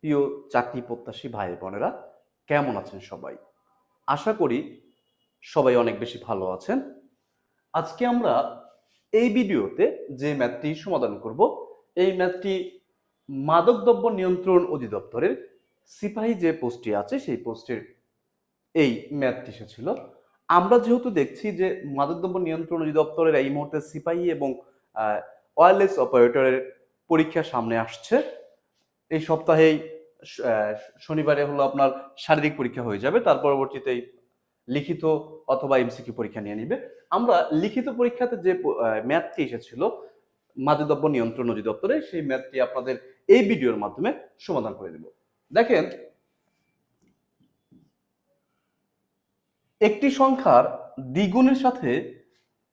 প্রিয় চাকরি প্রত্যাশী ভাই বোনেরা, কেমন আছেন সবাই? আশা করি সবাই অনেক বেশি ভালো আছেন। আজকে আমরা এই ভিডিওতে যে ম্যাথটি সমাধান করব, এই ম্যাথটি মাদকদ্রব্য নিয়ন্ত্রণ অধিদপ্তরের সিপাহী যে পোস্টটি আছে, সেই পোস্টের এই ম্যাথটি এসেছিল। আমরা যেহেতু দেখছি যে মাদকদ্রব্য নিয়ন্ত্রণ অধিদপ্তরের এই মুহূর্তে সিপাহী এবং ওয়্যারলেস অপারেটরের পরীক্ষা সামনে আসছে। এই সপ্তাহেই শনিবারে হলো আপনার শারীরিক পরীক্ষা হয়ে যাবে, তার পরবর্তীতে লিখিত অথবা এমসিকিউ পরীক্ষা নিয়ে নিবে। আমরা লিখিত পরীক্ষাতে যে ম্যাথটি এসেছিল, মাদকদ্রব্য নিয়ন্ত্রণ অধিদপ্তরে, সেই ম্যাথটি আপনাদের এই ভিডিওর মাধ্যমে সমাধান করে দেব। দেখেন, একটি সংখ্যার দ্বিগুণের সাথে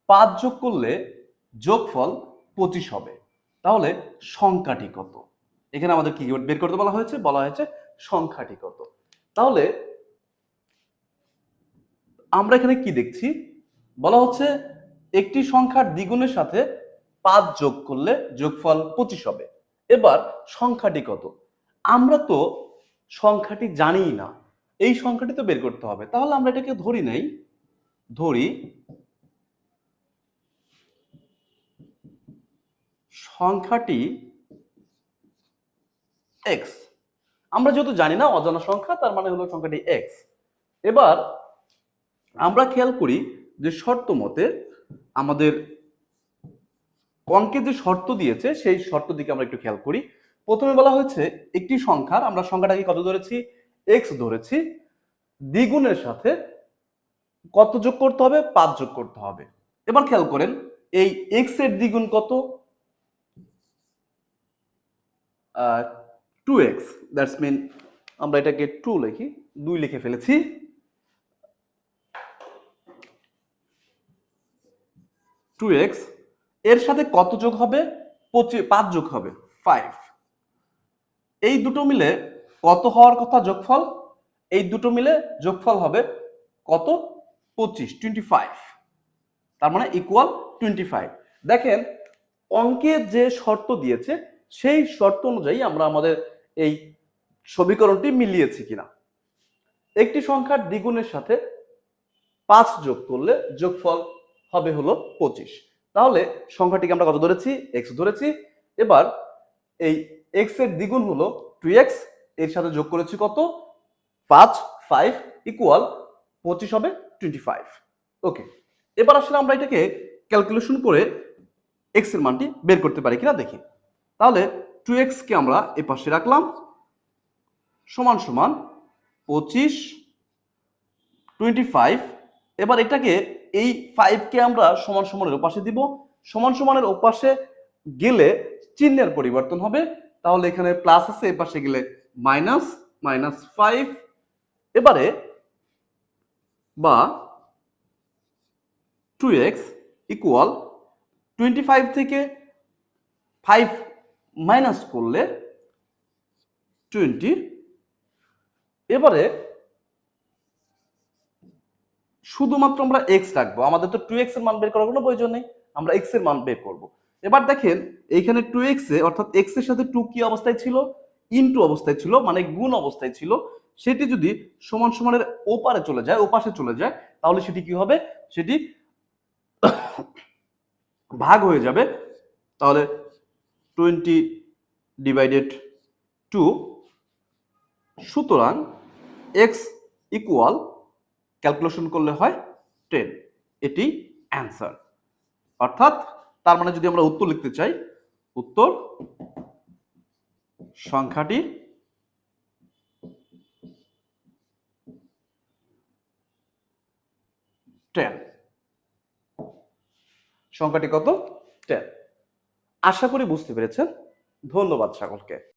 পাঁচ যোগ করলে যোগফল পঁচিশ হবে। তাহলে সংখ্যাটি কত? এখানে আমাদের কি বের করতে বলা হয়েছে? বলা হয়েছে সংখ্যাটি কত তাহলে আমরা এখানে কি দেখছি? বলা হচ্ছে একটি সংখ্যার দ্বিগুণের সাথে পাঁচ যোগ করলে যোগফল পঁচিশ হবে। এবার সংখ্যাটি কত আমরা তো সংখ্যাটি জানিই না। এই সংখ্যাটি তো বের করতে হবে। তাহলে আমরা এটাকে ধরি নাই। ধরি সংখ্যাটি এক্স আমরা যেহেতু জানি না অজানা সংখ্যা, তার মানে হলো সংখ্যাটি এক্স এবার আমরা খেয়াল করি যে শর্ত মতে আমাদের অঙ্কে যে শর্ত দিয়েছে, সেই শর্ত দিকে আমরা একটু খেয়াল করি। প্রথমে বলা হয়েছে একটি সংখ্যার, আমরা সংখ্যাটাকে কত ধরেছি? এক্স ধরেছি। দ্বিগুণের সাথে কত যোগ করতে হবে? পাঁচ যোগ করতে হবে। এবার খেয়াল করেন, এই এক্সের দ্বিগুণ কত? টু এক্স দ্যাটস মিন আমরা এটাকে টু লিখি, দুই লিখে ফেলেছি। টু এক্সের সাথে কত যোগ হবে? পঁচিশ পাঁচ যোগ হবে ফাইভ এই দুটো মিলে কত হওয়ার কথা? যোগফল? এই দুটো মিলে যোগফল হবে কত? পঁচিশ টোয়েন্টি ফাইভ তার মানে ইকুয়াল টোয়েন্টি ফাইভ দেখেন, অঙ্কের যে শর্ত দিয়েছে, সেই শর্ত অনুযায়ী আমরা আমাদের এই সমীকরণটি মিলিয়েছি কিনা? একটি সংখ্যার দ্বিগুণের সাথে পাঁচ যোগ করলে যোগফল হবে হলো পঁচিশ। তাহলে সংখ্যাটিকে আমরা কত ধরেছি? এক্স ধরেছি। এবার এই এক্সের দ্বিগুণ হলো টু এক্সের সাথে যোগ করেছি কত? পাঁচ ফাইভ ইকুয়াল পঁচিশ হবে টোয়েন্টি ফাইভ ওকে এবার আসলে আমরা এটাকে ক্যালকুলেশন করে এক্সের মানটি বের করতে পারি কিনা দেখি। তাহলে টু এক্সকে আমরা এ পাশে রাখলাম। সমান সমান পঁচিশ টোয়েন্টি ফাইভ এবার এটাকে এই ফাইভকে আমরা সমান সমানের ওপাশে দিব। সমান সমানের ওপাশে গেলে চিহ্নের পরিবর্তন হবে। তাহলে এখানে প্লাস আছে, এ পাশে গেলে মাইনাস মাইনাস ফাইভ এবারে বা two X equal twenty five থেকে ফাইভ মাইনাস করলে টোয়েন্টি। এবারে শুধুমাত্র আমরা এক্স রাখব। আমাদের তো টু এক্সের মান বের করার কোনো প্রয়োজন নেই। আমরা এক্সের মান বের করব। এবার দেখেন, এইখানে টু এক্স এ, অর্থাৎ এক্সের সাথে টু কি অবস্থায় ছিল? ইনটু অবস্থায় ছিল মানে গুণ অবস্থায় ছিল। সেটি যদি সমান সমানের ওপারে চলে যায়, ওপাশে চলে যায়, তাহলে সেটি কি হবে? সেটি ভাগ হয়ে যাবে। তাহলে টোয়েন্টি ডিভাইডেড টু, সুতরাং এক্স ইকুয়াল ক্যালকুলেশন করলে হয় টেন এটি অ্যান্সার অর্থাৎ তার মানে যদি আমরা উত্তর লিখতে চাই, উত্তর সংখ্যাটি টেন সংখ্যাটি কত? টেন আশা করি বুঝতে পেরেছেন। ধন্যবাদ সকলকে।